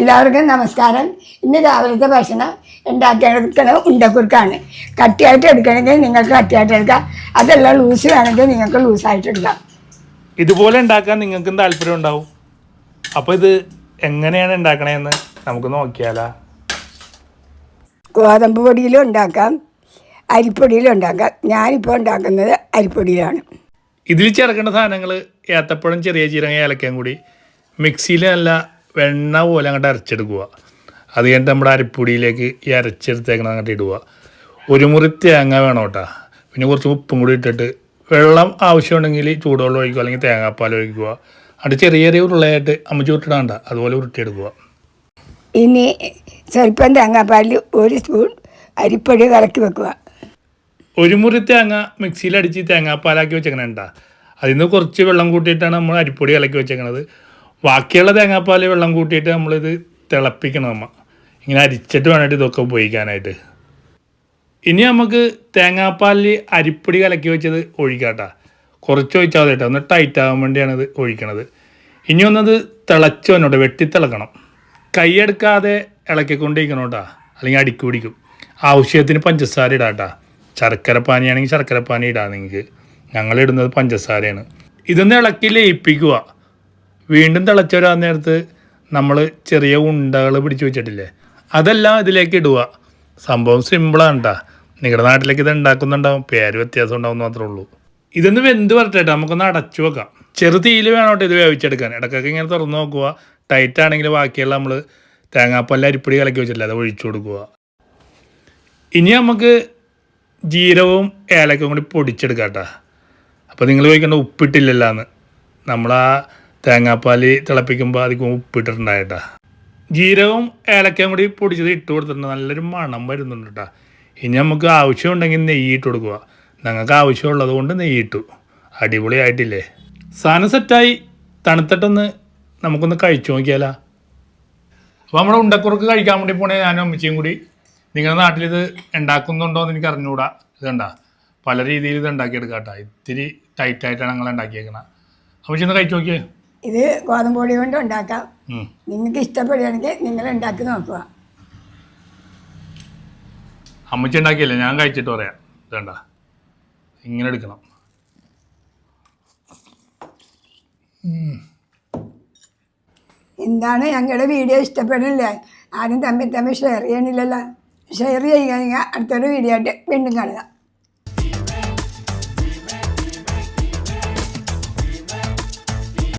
എല്ലാവർക്കും നമസ്കാരം. ഇന്ന് രാവിലത്തെ ഭക്ഷണം ഉണ്ടാക്കിയെടുക്കുന്നത് ഉണ്ടക്കുറുക്കാണ്. കട്ടിയായിട്ട് എടുക്കണമെങ്കിൽ നിങ്ങൾക്ക് കട്ടിയായിട്ട് എടുക്കാം. അതെല്ലാം ലൂസ് വേണമെങ്കിൽ നിങ്ങൾക്ക് ലൂസായിട്ട് എടുക്കാം. ഇതുപോലെ ഉണ്ടാക്കാൻ നിങ്ങൾക്കും താല്പര്യം ഉണ്ടാവും. അപ്പോൾ ഇത് എങ്ങനെയാണ് ഉണ്ടാക്കണേന്ന് നമുക്ക് നോക്കിയാലാ. ഗോതമ്പ് പൊടിയിലും ഉണ്ടാക്കാം. അരിപ്പൊടിയിലും ഉണ്ടാക്കാം. ഞാനിപ്പോൾ ഉണ്ടാക്കുന്നത് അരിപ്പൊടിയിലാണ്. ഇതിൽ ചേർക്കേണ്ട സാധനങ്ങൾ ഏത്തപ്പഴം ചെറിയ ജീരകം ഏലക്കയും കൂടി. മിക്സിയിൽ നല്ല വെണ്ണ പോലെ അങ്ങോട്ട് അരച്ചെടുക്കുക. അത് കഴിഞ്ഞിട്ട് നമ്മുടെ അരിപ്പൊടിയിലേക്ക് ഈ അരച്ചെടുത്തേക്കണം അങ്ങോട്ട് ഇടുക. ഒരു മുറി തേങ്ങ വേണം കേട്ടോ. പിന്നെ കുറച്ച് ഉപ്പും കൂടി ഇട്ടിട്ട് വെള്ളം ആവശ്യമുണ്ടെങ്കിൽ ചൂടുവെള്ളം ഒഴിക്കുക അല്ലെങ്കിൽ തേങ്ങാപ്പാൽ ഒഴിക്കുക. അത് ചെറിയ ചെറിയ ഉരുളയായിട്ട് അമ്മ ചുരുട്ടിടാണ്ട. അതുപോലെ ഉരുട്ടിയെടുക്കുക. ഇനി സ്വല്പം തേങ്ങാപ്പാലിൽ ഒരു സ്പൂൺ അരിപ്പൊടി കലക്കി വെക്കുക. ഒരു മുറി തേങ്ങ മിക്സിയിൽ അടിച്ച് തേങ്ങാപ്പാലാക്കി വെച്ചേക്കണേണ്ട അതിൽ നിന്ന് കുറച്ച് വെള്ളം കൂട്ടിയിട്ടാണ് നമ്മൾ അരിപ്പൊടി കലക്കി വെച്ചേക്കണത്. ബാക്കിയുള്ള തേങ്ങാപ്പാൽ വെള്ളം കൂട്ടിയിട്ട് നമ്മളിത് തിളപ്പിക്കണം അമ്മ ഇങ്ങനെ അരിച്ചിട്ട് വേണം ഇതൊക്കെ ഉപയോഗിക്കാനായിട്ട്. ഇനി നമുക്ക് തേങ്ങാപ്പാലിൽ അരിപ്പൊടി കലക്കി വെച്ചത് ഒഴിക്കാട്ടാ. കുറച്ച് ഒഴിച്ചാൽ മതി കേട്ടോ ഒന്ന് ടൈറ്റ് ആകാൻ വേണ്ടിയാണ് ഇത് ഒഴിക്കണത്. ഇനി ഒന്നത് തിളച്ചു വന്നോട്ടെ. വെട്ടി തിളക്കണം. കൈയെടുക്കാതെ ഇളക്കിക്കൊണ്ടിരിക്കണം കേട്ടോ അല്ലെങ്കിൽ അടിക്ക് പിടിക്കും. ആവശ്യത്തിന് പഞ്ചസാര ഇടാട്ടാ. ശർക്കര പാനിയാണെങ്കിൽ ശർക്കര പാനി ഇടാം നിങ്ങൾക്ക് ഞങ്ങളിടുന്നത് പഞ്ചസാരയാണ്. ഇതൊന്ന് ഇളക്കി ലയിപ്പിക്കുക. വീണ്ടും തിളച്ച് വരാൻ നേരത്ത് നമ്മൾ ചെറിയ ഉണ്ടകൾ പിടിച്ച് വെച്ചിട്ടില്ലേ? അതെല്ലാം ഇതിലേക്ക് ഇടുക. സംഭവം സിമ്പിളാണ് കേട്ടോ നിങ്ങളുടെ നാട്ടിലേക്ക് ഇത് ഉണ്ടാക്കുന്നുണ്ടാവും പേര് വ്യത്യാസം ഉണ്ടാവും മാത്രമേ ഉള്ളൂ. ഇതൊന്ന് വെന്ത് വരട്ടെ നമുക്കൊന്ന് അടച്ചു വെക്കാം. ചെറു തീയിൽ വേണം ഇത് വേവിച്ചെടുക്കാൻ. ഇടയ്ക്കൊക്കെ ഇങ്ങനെ തുറന്ന് നോക്കുക. ടൈറ്റ് ആണെങ്കിൽ ബാക്കിയുള്ള നമ്മൾ തേങ്ങാപ്പല്ല അരിപ്പൊടി കലക്കി വെച്ചിട്ടില്ല? അത് ഒഴിച്ചു കൊടുക്കുക. ഇനി നമുക്ക് ജീരകവും ഏലക്കും കൂടി പൊടിച്ചെടുക്കാം കേട്ടോ അപ്പോൾ നിങ്ങൾ ചോദിക്കേണ്ട ഉപ്പിട്ടില്ലല്ലാന്ന്. നമ്മൾ ആ തേങ്ങാപ്പാൽ തിളപ്പിക്കുമ്പോൾ അധികം ഉപ്പിട്ടിട്ടുണ്ടായിട്ടാ. ജീരകവും ഏലക്കയും കൂടി പൊടിച്ചത് ഇട്ട് കൊടുത്തിട്ടുണ്ട്. നല്ലൊരു മണം വരുന്നുണ്ട് കേട്ടോ ഇനി നമുക്ക് ആവശ്യമുണ്ടെങ്കിൽ നെയ്യ് ഇട്ട് കൊടുക്കുക. ഞങ്ങൾക്ക് ആവശ്യമുള്ളത് കൊണ്ട് നെയ്യ് ഇട്ടു. അടിപൊളിയായിട്ടില്ലേ? സാധനം സെറ്റായി. തണുത്തിട്ടൊന്ന് നമുക്കൊന്ന് കഴിച്ചു നോക്കിയാലാ. അപ്പോൾ നമ്മുടെ ഉണ്ടക്കുറുക്ക് കഴിക്കാൻ വേണ്ടി പോണേ ഞാനും അമ്മച്ചിയും കൂടി. നിങ്ങളുടെ നാട്ടിൽ ഇത് ഉണ്ടാക്കുന്നുണ്ടോ എന്ന് എനിക്ക് അറിഞ്ഞുകൂടാ ഇത് കണ്ട. പല രീതിയിൽ ഇത് ഉണ്ടാക്കിയെടുക്കാം കേട്ടോ ഇത്തിരി ടൈറ്റായിട്ടാണ് ഞങ്ങൾ ഉണ്ടാക്കിയേക്കണത് അമ്മച്ചി ഒന്ന് കഴിച്ചു നോക്കിയേ. ഇത് ഗോതമ്പ് പൊടി കൊണ്ട് ഉണ്ടാക്കാം. നിങ്ങൾക്ക് ഇഷ്ടപ്പെടുകയാണെങ്കിൽ നിങ്ങൾ ഉണ്ടാക്കി നോക്കുക. അമ്മച്ചി ഉണ്ടാക്കിയല്ലേ? ഞാൻ കഴിച്ചിട്ട് പറയാം. ഇതണ്ട. ഇങ്ങനെ എടുക്കണം. എന്താണ് ഞങ്ങളുടെ വീഡിയോ ഇഷ്ടപ്പെടുന്നില്ലേ ആരും തമ്മിൽ തമ്മിൽ ഷെയർ ചെയ്യണില്ലല്ലോ. ഷെയർ ചെയ്യുക. അടുത്തൊരു വീഡിയോ ആയിട്ട് വീണ്ടും കാണുക.